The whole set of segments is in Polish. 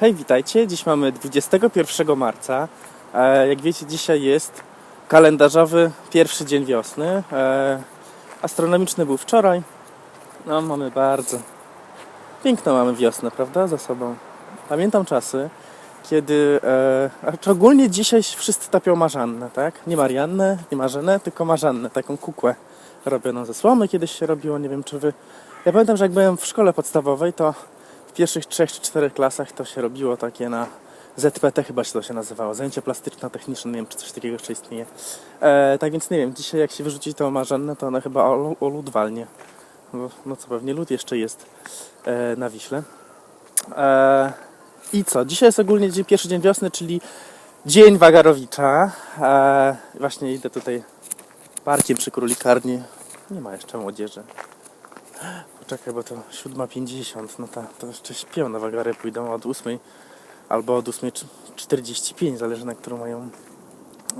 Hej, witajcie. Dziś mamy 21 marca. E, jak wiecie, dzisiaj jest kalendarzowy pierwszy dzień wiosny. E, astronomiczny był wczoraj. No, mamy bardzo piękną mamy wiosnę, prawda, za sobą. Pamiętam czasy, kiedy, e, a szczególnie dzisiaj wszyscy tapią marzannę, tak? Nie Mariannę, nie Marzenę, tylko marzannę, taką kukłę robioną ze słomy kiedyś się robiło, nie wiem czy wy... Ja pamiętam, że jak byłem w szkole podstawowej, to pierwszych trzech czy czterech klasach to się robiło takie na ZPT chyba się to się nazywało, zajęcia plastyczno-techniczne, nie wiem czy coś takiego jeszcze istnieje. E, tak więc nie wiem, dzisiaj jak się wyrzuci tą marzannę, to ona chyba o, lód walnie. Bo, no co pewnie lód jeszcze jest e, na Wiśle. E, I co? Dzisiaj jest ogólnie dzień, pierwszy dzień wiosny, czyli dzień Wagarowicza. E, właśnie idę tutaj parkiem przy królikarni. Nie ma jeszcze młodzieży. Poczekaj, bo to 7.50, no ta, to jeszcze śpią na wagary, pójdą od 8 albo od 8.45, zależy na którą mają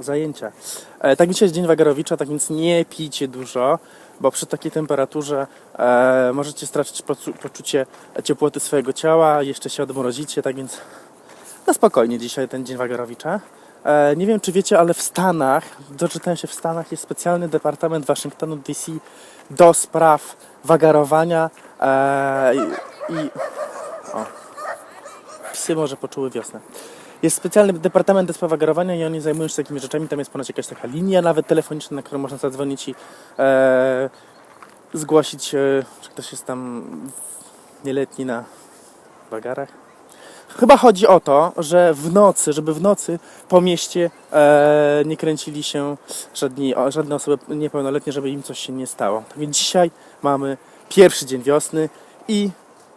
zajęcia. E, tak dzisiaj jest Dzień Wagarowicza, tak więc nie pijcie dużo, bo przy takiej temperaturze e, możecie stracić poczu- poczucie ciepłoty swojego ciała, jeszcze się odmrozicie, tak więc na spokojnie dzisiaj ten Dzień Wagarowicza. E, nie wiem, czy wiecie, ale w Stanach, doczytałem się w Stanach, jest specjalny departament Waszyngtonu DC do spraw wagarowania e, i, i o, psy może poczuły wiosnę. Jest specjalny departament do spraw wagarowania i oni zajmują się takimi rzeczami. Tam jest ponoć jakaś taka linia nawet telefoniczna, na którą można zadzwonić i e, zgłosić, e, że ktoś jest tam nieletni na wagarach. Chyba chodzi o to, że w nocy, żeby w nocy po mieście e, nie kręcili się żadni, żadne osoby niepełnoletnie, żeby im coś się nie stało. Tak więc dzisiaj mamy pierwszy dzień wiosny i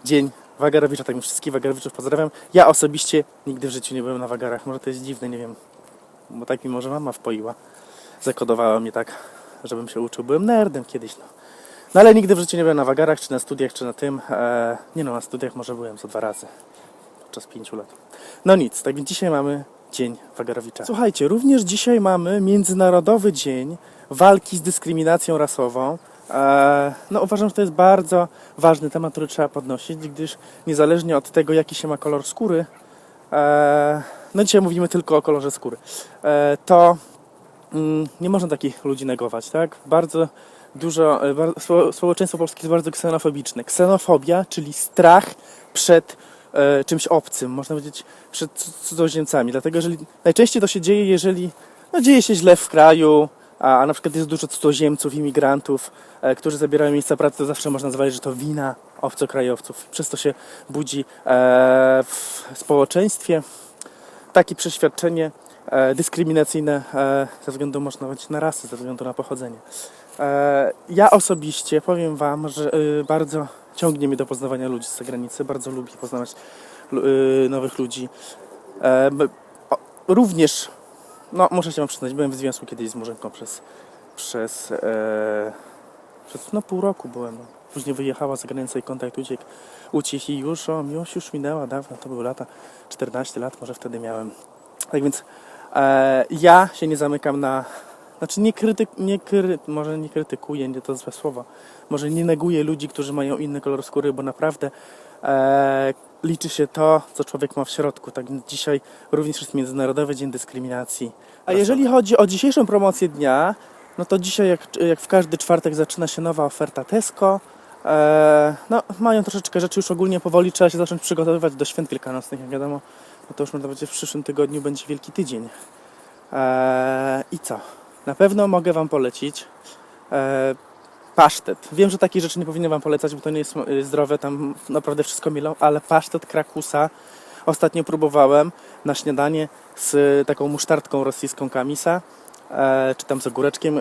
dzień Wagarowicza. Tak więc wszystkich Wagarowiczów pozdrawiam. Ja osobiście nigdy w życiu nie byłem na Wagarach. Może to jest dziwne, nie wiem. Bo tak mi może mama wpoiła. Zakodowała mnie tak, żebym się uczył. Byłem nerdem kiedyś, no. No ale nigdy w życiu nie byłem na Wagarach, czy na studiach, czy na tym. E, nie no, na studiach może byłem co dwa razy podczas pięciu lat. No nic, tak więc dzisiaj mamy Dzień Wagarowicza. Słuchajcie, również dzisiaj mamy Międzynarodowy Dzień Walki z Dyskryminacją Rasową. E, No uważam, że to jest bardzo ważny temat, który trzeba podnosić, gdyż niezależnie od tego, jaki się ma kolor skóry, e, no dzisiaj mówimy tylko o kolorze skóry, e, to mm, nie można takich ludzi negować, tak? Bardzo dużo, e, społeczeństwo polskie jest bardzo ksenofobiczne. Ksenofobia, czyli strach przed e, czymś obcym, można powiedzieć przed cu- cudzoziemcami. Dlatego, jeżeli najczęściej to się dzieje, jeżeli no, dzieje się źle w kraju, a, a na przykład jest dużo cudzoziemców, imigrantów, e, którzy zabierają miejsca pracy, to zawsze można zważyć, że to wina obcokrajowców. Przez to się budzi e, w społeczeństwie takie przeświadczenie e, dyskryminacyjne e, ze względu można powiedzieć na rasę, ze względu na pochodzenie. E, ja osobiście powiem Wam, że y, bardzo ciągnie mnie do poznawania ludzi z zagranicy, bardzo lubię poznawać y, nowych ludzi. E, również, no muszę się Wam przyznać, byłem w związku kiedyś z Murzynką przez, przez, e, przez no, pół roku byłem. Później wyjechała za granicę i kontakt uciekł, uciekł i już, o, miłość już minęła dawno, to były lata, 14 lat może wtedy miałem. Tak więc e, ja się nie zamykam na. Znaczy nie krytyk, nie kry, może nie krytykuję, nie to złe słowo. Może nie neguję ludzi, którzy mają inny kolor skóry, bo naprawdę e, liczy się to, co człowiek ma w środku. Tak więc dzisiaj również jest Międzynarodowy Dzień Dyskryminacji. A jeżeli chodzi o dzisiejszą promocję dnia, no to dzisiaj jak, jak w każdy czwartek zaczyna się nowa oferta Tesco. E, no, mają troszeczkę rzeczy już ogólnie powoli, trzeba się zacząć przygotowywać do świąt wielkanocnych, jak wiadomo. No to już można w przyszłym tygodniu będzie Wielki Tydzień. Eee, I co? Na pewno mogę Wam polecić eee, pasztet. Wiem, że takich rzeczy nie powinien Wam polecać, bo to nie jest y, zdrowe, tam naprawdę wszystko milą, ale pasztet krakusa ostatnio próbowałem na śniadanie z taką musztardką rosyjską kamisa, eee, czy tam z ogóreczkiem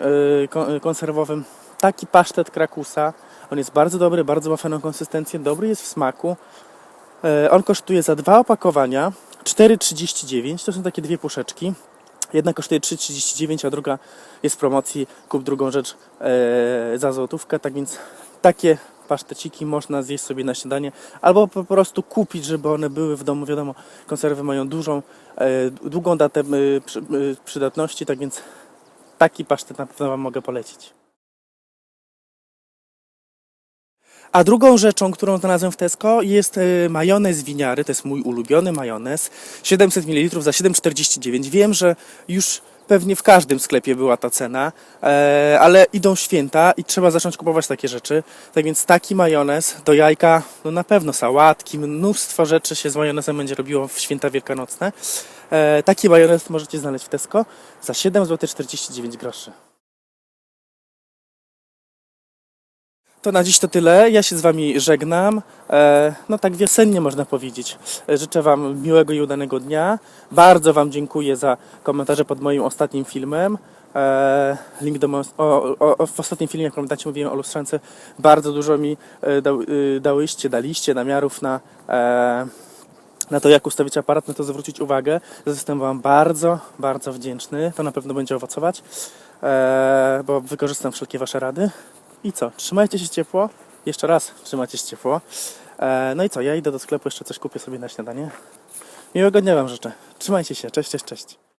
kon- y, konserwowym. Taki pasztet krakusa, on jest bardzo dobry, bardzo ma fajną konsystencję, dobry jest w smaku. E, On kosztuje za dwa opakowania 4,39. To są takie dwie puszeczki. Jedna kosztuje 3,39, a druga jest w promocji. Kup drugą rzecz e, za złotówkę. Tak więc takie paszteciki można zjeść sobie na śniadanie albo po prostu kupić, żeby one były w domu. Wiadomo, konserwy mają dużą, e, długą datę e, przy, przydatności, tak więc taki pasztet na pewno Wam mogę polecić. A drugą rzeczą, którą znalazłem w Tesco jest e, majonez winiary, to jest mój ulubiony majonez, 700 ml za 7,49. Wiem, że już pewnie w każdym sklepie była ta cena, e, ale idą święta i trzeba zacząć kupować takie rzeczy. Tak więc taki majonez do jajka, no na pewno sałatki, mnóstwo rzeczy się z majonezem będzie robiło w święta wielkanocne. E, taki majonez możecie znaleźć w Tesco za 7 zł To na dziś to tyle. Ja się z Wami żegnam. E, no tak wiosennie można powiedzieć. E, Życzę Wam miłego i udanego dnia. Bardzo Wam dziękuję za komentarze pod moim ostatnim filmem. E, link do o, o, o, w ostatnim filmie, jak pamiętacie, mówiłem o lustrzance. Bardzo dużo mi e, dałyście, daliście namiarów na, na to, jak ustawić aparat, na to zwrócić uwagę. Jestem Wam bardzo, bardzo wdzięczny. To na pewno będzie owocować, bo wykorzystam wszelkie Wasze rady. I co? Trzymajcie się ciepło. Jeszcze raz trzymajcie się ciepło. E, no i co? Ja idę do sklepu, jeszcze coś kupię sobie na śniadanie. Miłego dnia Wam życzę. Trzymajcie się. Cześć, cześć, cześć.